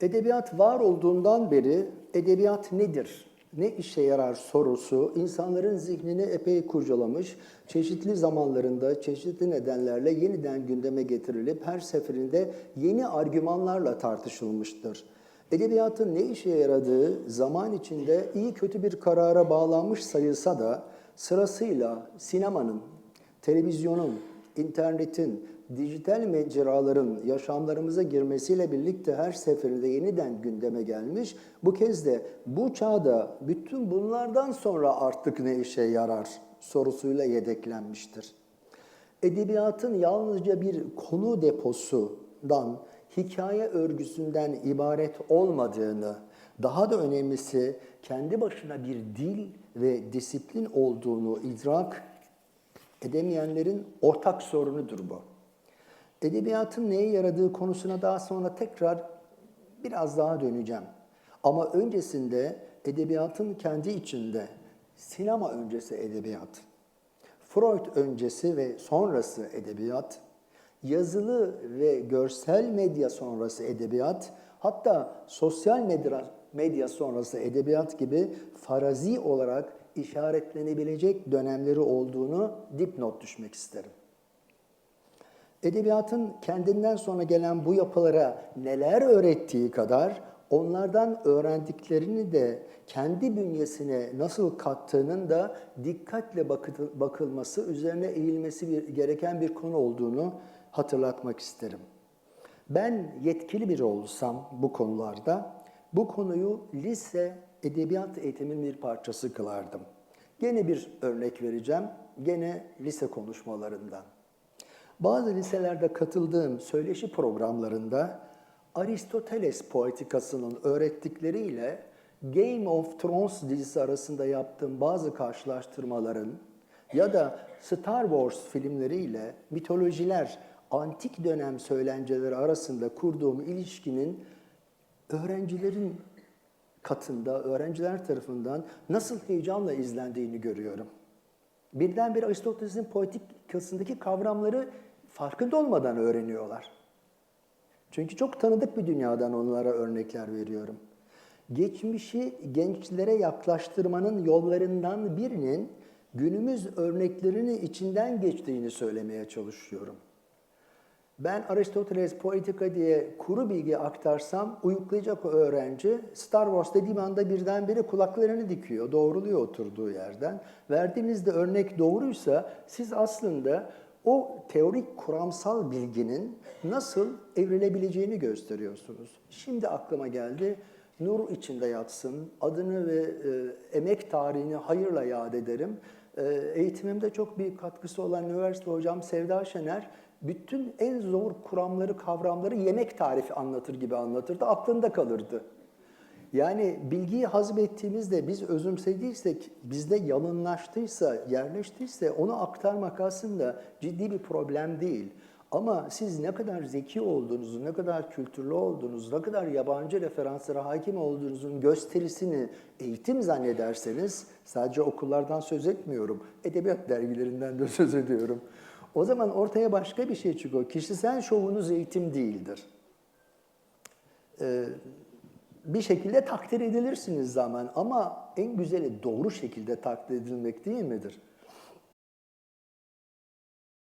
Edebiyat var olduğundan beri edebiyat nedir? Ne işe yarar sorusu insanların zihnini epey kurcalamış. Çeşitli zamanlarında, çeşitli nedenlerle yeniden gündeme getirilip her seferinde yeni argümanlarla tartışılmıştır. Edebiyatın ne işe yaradığı zaman içinde iyi kötü bir karara bağlanmış sayılsa da sırasıyla sinemanın, televizyonun, internetin, dijital mecraların yaşamlarımıza girmesiyle birlikte her seferinde yeniden gündeme gelmiş. Bu kez de bu çağda bütün bunlardan sonra artık ne işe yarar sorusuyla yedeklenmiştir. Edebiyatın yalnızca bir konu deposundan, hikaye örgüsünden ibaret olmadığını, daha da önemlisi kendi başına bir dil ve disiplin olduğunu idrak edemeyenlerin ortak sorunudur bu. Edebiyatın neye yaradığı konusuna daha sonra tekrar biraz daha döneceğim. Ama öncesinde edebiyatın kendi içinde sinema öncesi edebiyat, Freud öncesi ve sonrası edebiyat, yazılı ve görsel medya sonrası edebiyat, hatta sosyal medya, medya sonrası edebiyat gibi farazi olarak işaretlenebilecek dönemleri olduğunu dipnot düşmek isterim. Edebiyatın kendinden sonra gelen bu yapılara neler öğrettiği kadar onlardan öğrendiklerini de kendi bünyesine nasıl kattığının da dikkatle bakılması, üzerine eğilmesi gereken bir konu olduğunu hatırlatmak isterim. Ben yetkili biri olsam bu konularda bu konuyu lise edebiyat eğitiminin bir parçası kılardım. Gene bir örnek vereceğim, gene lise konuşmalarından. Bazı liselerde katıldığım söyleşi programlarında Aristoteles poetikasının öğrettikleriyle Game of Thrones dizisi arasında yaptığım bazı karşılaştırmaların ya da Star Wars filmleriyle mitolojiler, antik dönem söylenceleri arasında kurduğum ilişkinin öğrencilerin katında, öğrenciler tarafından nasıl heyecanla izlendiğini görüyorum. Birdenbire Aristoteles'in poetikasındaki kavramları farkında olmadan öğreniyorlar. Çünkü çok tanıdık bir dünyadan onlara örnekler veriyorum. Geçmişi gençlere yaklaştırmanın yollarından birinin günümüz örneklerini içinden geçtiğini söylemeye çalışıyorum. Ben Aristoteles Poetika diye kuru bilgi aktarsam uyuklayacak o öğrenci Star Wars dediğim anda birdenbire kulaklarını dikiyor, doğruluyor oturduğu yerden. Verdiğinizde örnek doğruysa siz aslında o teorik kuramsal bilginin nasıl evrilebileceğini gösteriyorsunuz. Şimdi aklıma geldi, nur içinde yatsın, adını ve e, emek tarihini hayırla yad ederim. E, eğitimimde çok büyük katkısı olan üniversite hocam Sevda Şener, bütün en zor kuramları, kavramları yemek tarifi anlatır gibi anlatırdı, aklında kalırdı. Yani bilgiyi hazmettiğimizde, biz özümsediysek, bizde yalınlaştıysa, yerleştiyse onu aktarmak aslında ciddi bir problem değil. Ama siz ne kadar zeki olduğunuzu, ne kadar kültürlü olduğunuzu, ne kadar yabancı referanslara hakim olduğunuzun gösterisini eğitim zannederseniz, sadece okullardan söz etmiyorum, edebiyat dergilerinden de söz ediyorum. O zaman ortaya başka bir şey çıkıyor. Kişisel şovunuz eğitim değildir. Ee, bir şekilde takdir edilirsiniz zaman ama en güzeli doğru şekilde takdir edilmek değil midir?